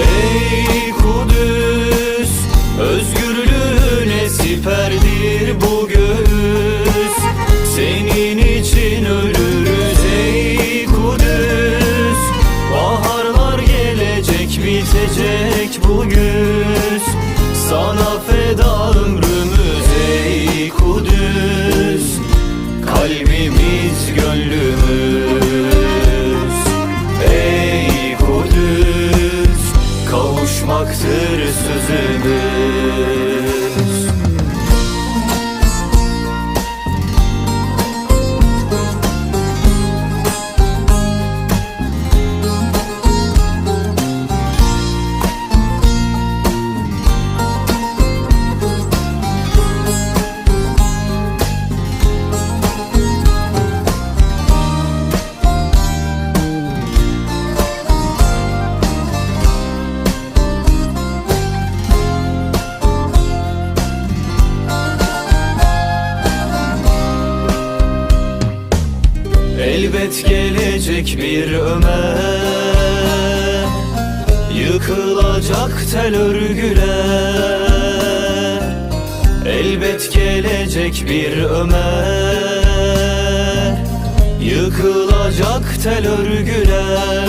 Ey Kudüs Özgürlüğüne siperdir bu göğüs? Senin için ölürüz ey Kudüs. Baharlar gelecek bitecek bu Kavuşmaktır sözümüz Elbet gelecek bir Ömer. Yıkılacak tel örgüler Elbet gelecek bir Ömer. Yıkılacak tel örgüler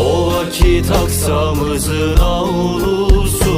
O vakit aksamızın avlusu